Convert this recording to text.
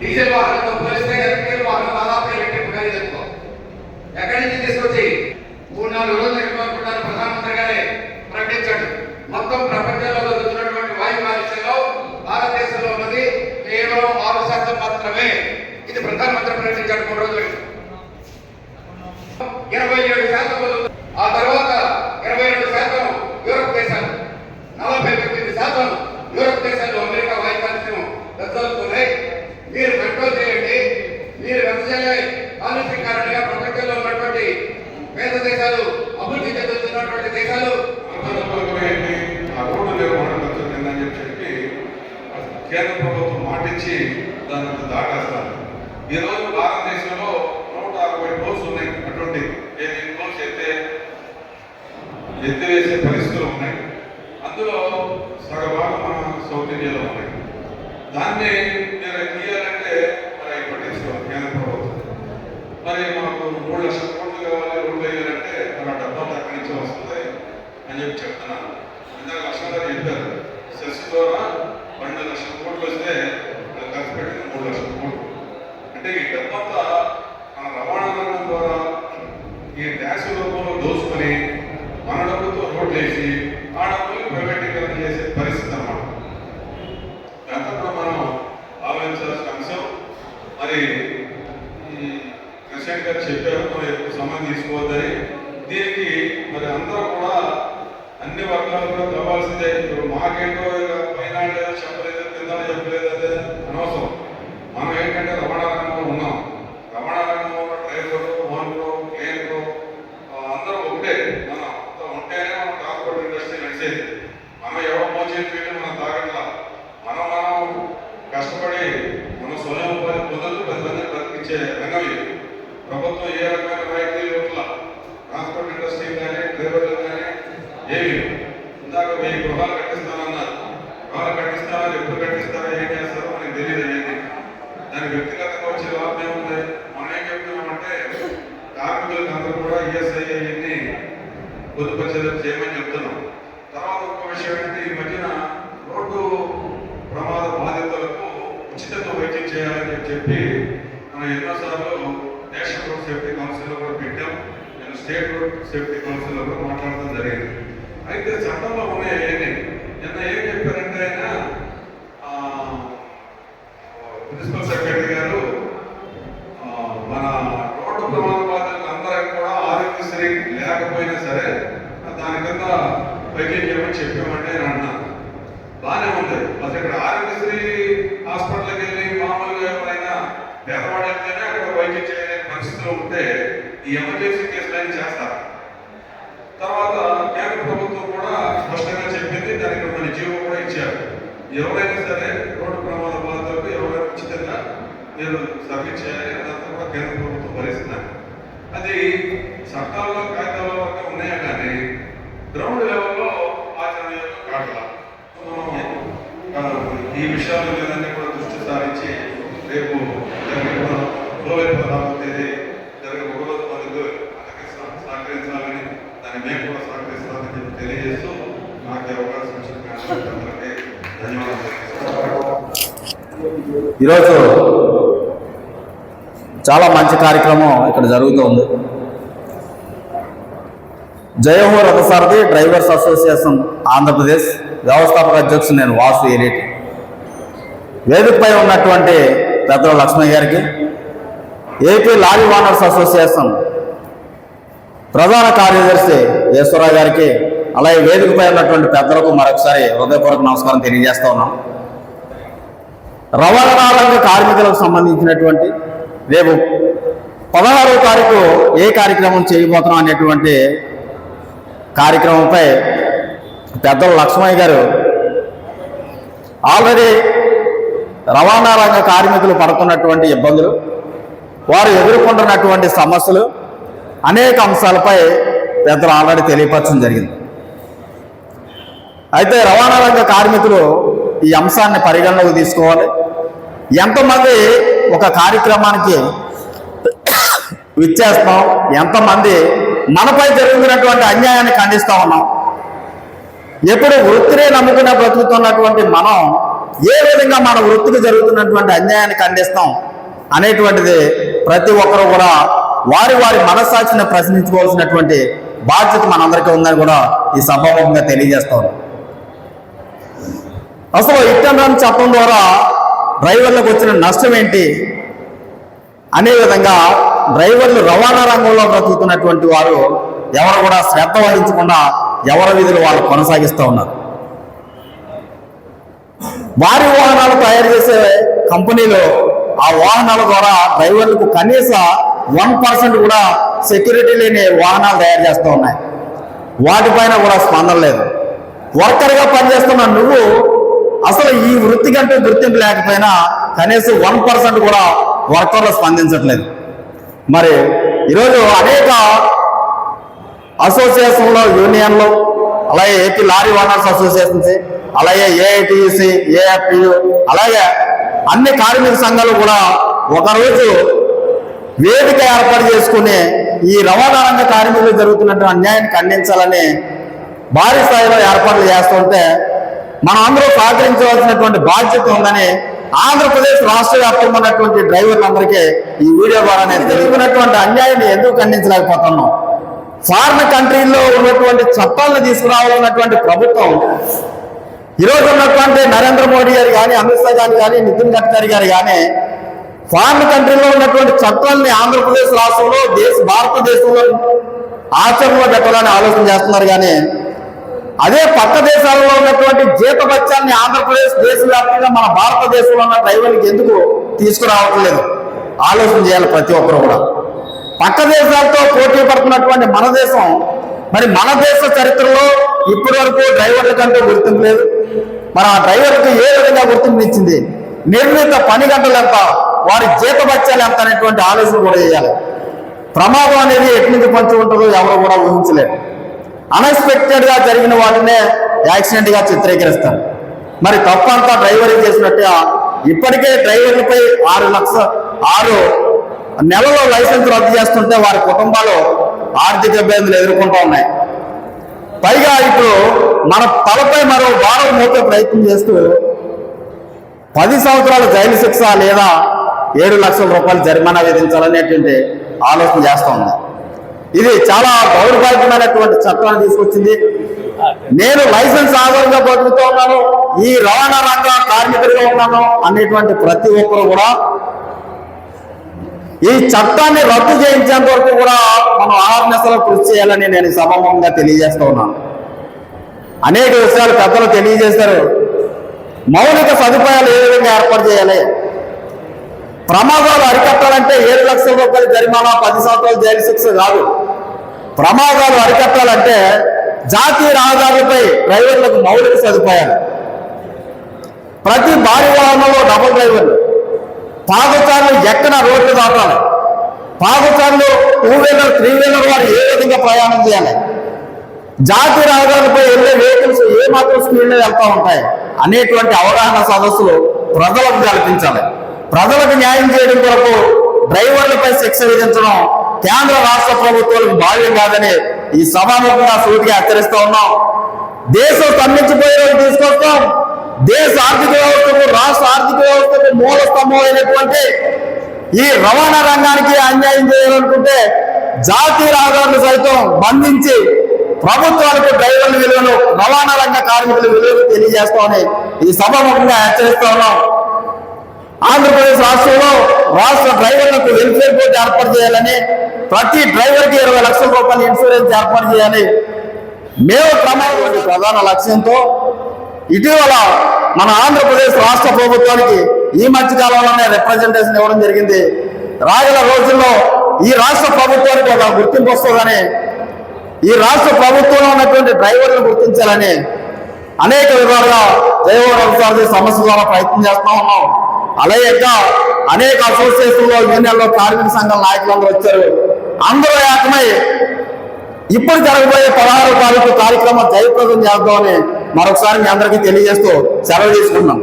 Diesel వాహనంతో పోలిస్తే electrical వాహనం దాదాపు ఎలక్ట్రిక్ ఖరీదు ఎక్కువ ఎక్కడి నుంచి తీసుకొచ్చి? మూడు నాలుగు రోజులు ఎక్కువనుకుంటారు ప్రధానమంత్రి గారే ప్రకటించాడు. మొత్తం ప్రపంచంలో జరుగుతున్నటువంటి వాయు కాలుష్యంలో భారతదేశంలో ఉన్నది కేవలం ఆరు శాతం మాత్రమే. ఇది ప్రధానమంత్రి ప్రకటించాడు మూడు రోజులు ఇరవై ఏడు శాతం వదులుతుంది. ఆ తర్వాత ఇరవై రెండు శాతం యూరప్ దేశాలు నలభై తొమ్మిది శాతం యూరప్ దేశాలు అమెరికా వాయు కాలుష్యం వెదజల్లుతున్నాయి మీరు కంట్రోల్ చేయండి మీరు వెదజల్లే కాలుష్యం కారణంగా ప్రపంచంలో ఉన్నటువంటి పేద దేశాలు అభివృద్ధి చెందుతున్నటువంటి దేశాలు ఏంటి? ఆ రోడ్డు నిర్వహణ ఖర్చు కింద అని చెప్పి కేంద్ర ప్రభుత్వం మాటిచ్చి దాన్ని దాటేస్తారు ఈ రోజు భారతదేశంలో నూట అరవై టోల్స్ ఉన్నాయి అటువంటి ఏది టోల్స్ ఎత్తే ఎత్తివేసే పరిస్థితులు ఉన్నాయి. అందులో సగభాగం మన సౌత్ ఇండియాలో ఉన్నాయి. దాన్ని నేను తీయాలంటే మరి అవి పట్టించుకోవాలి కేంద్ర ప్రభుత్వం మరి మాకు మూడు లక్షల కోట్లు కావాలి రోడ్లు వేయాలంటే మన డబ్బా అక్కడి నుంచి వస్తుంది అని చెప్పి చెప్తున్నాను. ఇందాక లక్షల గారు చెప్పారు. సెస్ ద్వారా పన్నెండు లక్షల కోట్లు వస్తే ఖర్చు పెట్టింది మూడు లక్షల కోట్లు. అంటే ఈ డబ్బంతా మన రవాణా ద్వారా ఈ ట్యాక్స్ రూపంలో దోచుకొని డబ్బుతో ఆడ వేసి ఆ డబ్బులు ప్రైవేటీకరణ చేసే పరిస్థితి అన్నమాట దాంతో కూడా మనం ఆలోచించాల్సిన అంశం మరి ఈ కృష్ణ గారు చెప్పారు మనం ఎక్కువ సమయం తీసుకోవద్దని దీనికి మరి అందరూ కూడా అన్ని వర్గాలు కూడా కావాల్సిందే ఇప్పుడు మాకేంటో ఇక పైన లేదు చెప్పలేదు కింద చెప్పలేదు అదే అనవసరం మనం ఏంటంటే రవాణా రంగంలో ఉన్నాం రవాణా రంగంలో ఉన్న డ్రైవర్లు ఓనర్లు క్లీనర్లు అందరూ ఒకటే మనం అంతా ఉంటేనే మన ట్రాన్స్పోర్ట్ ఇండస్ట్రీ నడిచేది మనం ఎవరో మోచేది వీళ్ళు మనం తాగట్లా మనం మనం కష్టపడి మన స్వయం ఉపాధి పొందుతూ పది మందిని బతికించే రంగం ఇది ప్రభుత్వం ఏ రకమైన రాయితీ ఇవ్వట్ల? ట్రాన్స్పోర్ట్ ఇండస్ట్రీ కానీ డ్రైవర్లు కానీ ఏమి ఇందాక వెయ్యి గృహాలు కట్టిస్తానన్నారు. గృహాలు కట్టిస్తారా ఎప్పుడు కట్టిస్తారా ఏం చేస్తారో మనకి తెలియదు అనేది. దాని వ్యక్తిగతంగా వచ్చే లాభం ఏముంది మనం ఏం చెప్తున్నామంటే కార్మికులకు అందరూ కూడా ఈఎస్ఐ అవన్నీ పొందుపరిచేది చేయమని చెప్తున్నాం. తర్వాత ఒక విషయం ఏంటంటే ఈ మధ్యన రోడ్డు ప్రమాద బాధితులకు ఉచితంగా వైద్యం చేయాలని చెప్పి మనం ఎన్నోసార్లు నేషనల్ రోడ్ సేఫ్టీ కౌన్సిల్లో కూడా పెట్టాం నేను స్టేట్ రోడ్ సేఫ్టీ కౌన్సిల్లో కూడా మాట్లాడడం జరిగింది. అయితే చట్టంలో ఉన్నాయి అవన్నీ. నిన్న ఏం చెప్పారంటే ఆయన ప్రిన్సిపల్ సెక్రటరీ గారు మన రోడ్డు ప్రమాద బాధితులు అందరికి కూడా ఆరోగ్యశ్రీ లేకపోయినా సరే దాని కింద వైద్యం చేయమని చెప్పామంటే నేను అన్నాను బాగానే ఉంది. అసలు ఇక్కడ ఆరోగ్యశ్రీ హాస్పిటల్కి వెళ్ళి మామూలుగా ఎవరైనా పేదవాడు అక్కడ వైద్యం చేయలేని పరిస్థితిలో ఉంటే ఈ ఎమర్జెన్సీ కేసులన్నీ చేస్తారు తర్వాత కేంద్ర ప్రభుత్వం కూడా స్పష్టంగా చెప్పింది దానికి మన జీవో కూడా ఇచ్చారు. ఎవరైనా సరే రోడ్డు ప్రమాద బాధితులకు ఎవరైనా ఉచితంగా మీరు సర్వీస్ చేయాలి అదంతా కూడా కేంద్ర ప్రభుత్వం భరిస్తున్నారు అది చట్టాల్లో కాగితాల వరకు ఉన్నాయా కానీ గ్రౌండ్ లెవెల్లో ఆచరణీయంగా కావట్లా మనం, ఆ, ఈ విషయాల మీదన్నీ కూడా దృష్టి సారించి రేపు జరిగే జూలై పదహారవ తేదీ జరిగే ఒకరోజు మందుకు అందరికీ సహ- సహకరించాలని దాన్ని మేము కూడా సహకరిస్తామని చెప్పి తెలియజేస్తూ నాకు అవకాశం ఇచ్చిన అందరికీ ధన్యవాదాలు ఈరోజు చాలా మంచి కార్యక్రమం ఇక్కడ జరుగుతుంది. జయహో రథసారథి డ్రైవర్స్ అసోసియేషన్ ఆంధ్రప్రదేశ్ వ్యవస్థాపక అధ్యక్షుడు నేను వాసు ఏలేటి. వేదికపై ఉన్నటువంటి పెద్దల లక్ష్మయ్య గారికి ఏపీ లారీ ఓనర్స్ అసోసియేషన్ ప్రధాన కార్యదర్శి ఈశ్వరరావు గారికి అలాగే వేదికపై ఉన్నటువంటి పెద్దలకు మరొకసారి హృదయపూర్వక నమస్కారం తెలియజేస్తా ఉన్నాం. రవాణా రంగ కార్మికులకు సంబంధించినటువంటి రేపు పదహారో తారీఖు ఏ కార్యక్రమం చేయబోతున్నాం అనేటువంటి కార్యక్రమంపై పెద్దలు లక్ష్మయ్య గారు ఆల్రెడీ రవాణా రంగ కార్మికులు పడుతున్నటువంటి ఇబ్బందులు వారు ఎదుర్కొంటున్నటువంటి సమస్యలు అనేక అంశాలపై పెద్దలు ఆల్రెడీ తెలియపరచడం జరిగింది. అయితే రవాణా రంగ కార్మికులు ఈ అంశాన్ని పరిగణలోకి తీసుకోవాలి. ఎంతమంది ఒక కార్యక్రమానికి విచ్చేస్తాం ఎంతమంది మనపై జరుగుతున్నటువంటి అన్యాయాన్ని ఖండిస్తా ఉన్నాం. ఎప్పుడు వృత్తినే నమ్ముకున్న బ్రతుకుతున్నటువంటి మనం ఏ విధంగా మన వృత్తికి జరుగుతున్నటువంటి అన్యాయాన్ని ఖండిస్తాం అనేటువంటిది ప్రతి ఒక్కరూ కూడా వారి వారి మనస్సాక్షిని ప్రశ్నించుకోవాల్సినటువంటి బాధ్యత మనందరికీ ఉందని కూడా ఈ సభాముఖంగా తెలియజేస్తాం అసలు ఇట్టం చట్టం ద్వారా డ్రైవర్లకు వచ్చిన నష్టం ఏంటి? అనే విధంగా డ్రైవర్లు రవాణా రంగంలో బ్రతుకుతున్నటువంటి వారు ఎవరు కూడా శ్రద్ధ వహించకుండా ఎవరి విధులు వాళ్ళు కొనసాగిస్తూ ఉన్నారు. భారీ వాహనాలు తయారు చేసే కంపెనీలు ఆ వాహనాల ద్వారా డ్రైవర్లకు కనీస వన్ పర్సెంట్ కూడా సెక్యూరిటీ లేని వాహనాలు తయారు చేస్తూ ఉన్నాయి. వాటిపైన కూడా స్పందన లేదు. వర్కర్గా పనిచేస్తున్న నువ్వు అసలు ఈ వృత్తి కంటే గుర్తింపు లేకపోయినా కనీసం వన్ పర్సెంట్ కూడా వర్కర్లు స్పందించట్లేదు. మరి ఈరోజు అనేక అసోసియేషన్లో యూనియన్లు అలాగే ఏపీ లారీ ఓనర్స్ అసోసియేషన్స్ అలాగే ఏఐటిసి ఏఎఫ్టియు అలాగే అన్ని కార్మిక సంఘాలు కూడా ఒకరోజు వేదిక ఏర్పాటు చేసుకుని ఈ రవాణా రంగ కార్మికులు జరుగుతున్నటువంటి అన్యాయాన్ని ఖండించాలని భారీ స్థాయిలో ఏర్పాట్లు చేస్తుంటే మనం అందరూ సహకరించవలసినటువంటి బాధ్యత ఉందని ఆంధ్రప్రదేశ్ రాష్ట్ర వ్యాప్తంగా ఉన్నటువంటి డ్రైవర్లందరికీ ఈ వీడియో ద్వారా నేను తెలుగున్నటువంటి అన్యాయాన్ని ఎందుకు ఖండించలేకపోతున్నాం? ఫారిన్ కంట్రీల్లో ఉన్నటువంటి చట్టాలను తీసుకురావాలన్నటువంటి ప్రభుత్వం ఈరోజు ఉన్నటువంటి నరేంద్ర మోడీ గారు కానీ అమిత్ షా గారు కానీ నితిన్ గడ్కరీ గారు కానీ ఫారిన్ కంట్రీలో ఉన్నటువంటి చట్టాలని ఆంధ్రప్రదేశ్ రాష్ట్రంలో దేశ భారతదేశంలో ఆచరణలో పెట్టాలని ఆలోచన చేస్తున్నారు కానీ అదే పక్క దేశాలలో ఉన్నటువంటి జీతభత్యాన్ని ఆంధ్రప్రదేశ్ దేశవ్యాప్తంగా మన భారతదేశంలో ఉన్న డ్రైవర్లకి ఎందుకు తీసుకురావట్లేదు ఆలోచన చేయాలి ప్రతి ఒక్కరు కూడా. పక్క దేశాలతో పోటీ పడుతున్నటువంటి మన దేశం మరి మన దేశ చరిత్రలో ఇప్పటి వరకు డ్రైవర్ల కంటే గుర్తింపు లేదు. మరి ఆ డ్రైవర్కి ఏ విధంగా గుర్తింపు ఇచ్చింది? నిర్ణీత పని గంటలు ఎంత? వారి జీతభత్యాలు ఎంత అనేటువంటి ఆలోచన కూడా చేయాలి ప్రమాదం అనేది ఎటు నుంచి పంచి ఉంటుందో ఎవరు కూడా ఊహించలేరు. అన్ఎక్స్పెక్టెడ్గా జరిగిన వాటినే యాక్సిడెంట్గా చిత్రీకరిస్తారు. మరి తప్పంతా డ్రైవర్ చేసినట్టుగా ఇప్పటికే డ్రైవర్లపై ఆరు లక్ష ఆరు నెలలో లైసెన్స్ రద్దు చేస్తుంటే వారి కుటుంబాలు ఆర్థిక ఇబ్బందులు ఎదుర్కొంటూ ఉన్నాయి. పైగా ఇప్పుడు మన తలపై మరో భారం మోపే ప్రయత్నం చేస్తూ పది సంవత్సరాల జైలు శిక్ష లేదా ఏడు లక్షల రూపాయలు జరిమానా విధించాలనేటువంటి ఆలోచన చేస్తూ ఉంది. ఇది చాలా దౌర్భాగ్యమైనటువంటి చట్టాన్ని తీసుకొచ్చింది. నేను లైసెన్స్ ఆధారంగా బతుకుతూ ఉన్నాను. ఈ రవాణా రంగ కార్మికుడిగా ఉన్నాను అనేటువంటి ప్రతి ఒక్కరు కూడా ఈ చట్టాన్ని రద్దు చేయించేంత వరకు కూడా మనం ఆర్నెస్లో కృషి చేయాలని నేను సభముఖంగా తెలియజేస్తూ ఉన్నాను అనేక విషయాలు పెద్దలు తెలియజేశారు. మౌలిక సదుపాయాలు ఏ విధంగా ఏర్పాటు చేయాలి? ప్రమాదాలు అరికట్టాలంటే ఏడు లక్షల రూపాయల జరిమానా పది సంవత్సరాల జైలు శిక్ష కాదు. ప్రమాదాలు అరికట్టాలంటే జాతీయ రహదారులపై డ్రైవర్లకు మౌలిక సదుపాయాలు. ప్రతి భారీ వాహనంలో డబుల్ డ్రైవర్లు పాదచారులు ఎక్కడ రోడ్లు దాటాలి? పాదచారులు టూ వీలర్ త్రీ వీలర్ వారు ఏ విధంగా ప్రయాణం చేయాలి? జాతీయ రహదారులపై వెళ్ళే వెహికల్స్ ఏ మాత్రం స్పీడ్లో వెళ్తూ ఉంటాయి? అనేటువంటి అవగాహన సదస్సులు ప్రజలకు కల్పించాలి. ప్రజలకు న్యాయం చేయడం కొరకు డ్రైవర్లపై శిక్ష విధించడం కేంద్ర రాష్ట్ర ప్రభుత్వాలకు భావ్యం కాదని ఈ సభాముఖంగా సూటిగా హెచ్చరిస్తూ ఉన్నాం. దేశం స్తంభించిపోయే రోజు తీసుకొస్తాం. దేశ ఆర్థిక వ్యవస్థకు రాష్ట్ర ఆర్థిక వ్యవస్థకు మూల స్తంభం అయినటువంటి ఈ రవాణా రంగానికి అన్యాయం చేయాలనుకుంటే జాతీయ రహదారులు సైతం బంధించి ప్రభుత్వాలకు డ్రైవర్ల విలువను రవాణా రంగ కార్మికుల విలువను తెలియజేస్తామని ఈ సభాముఖంగా హెచ్చరిస్తా ఉన్నాం. ఆంధ్రప్రదేశ్ రాష్ట్రంలో రాష్ట్ర డ్రైవర్లకు వెల్ఫేర్ బోర్డు ఏర్పాటు చేయాలని ప్రతి డ్రైవర్కి ఇరవై లక్షల రూపాయల ఇన్సూరెన్స్ ఏర్పాటు చేయాలి. మేము ప్రమాదం ప్రధాన లక్ష్యంతో ఇటీవల మన ఆంధ్రప్రదేశ్ రాష్ట్ర ప్రభుత్వానికి ఈ మధ్య కాలంలోనే రిప్రజెంటేషన్ ఇవ్వడం జరిగింది. రాగల రోజుల్లో ఈ రాష్ట్ర ప్రభుత్వానికి ఒక గుర్తింపు వస్తుందని ఈ రాష్ట్ర ప్రభుత్వంలో ఉన్నటువంటి డ్రైవర్లను గుర్తించాలని అనేక విధాలుగా జయవరం సమస్య ద్వారా ప్రయత్నం చేస్తా ఉన్నాం. అలాగే అనేక అసోసియేషన్లో యూనియన్లో కార్మిక సంఘాల నాయకులందరూ వచ్చారు. అందరూ ఏకమై ఇప్పుడు జరగబోయే పదహారు తారీఖు కార్యక్రమం జయప్రదం చేద్దామని మరొకసారి మీ అందరికీ తెలియజేస్తూ సెలవు తీసుకున్నాం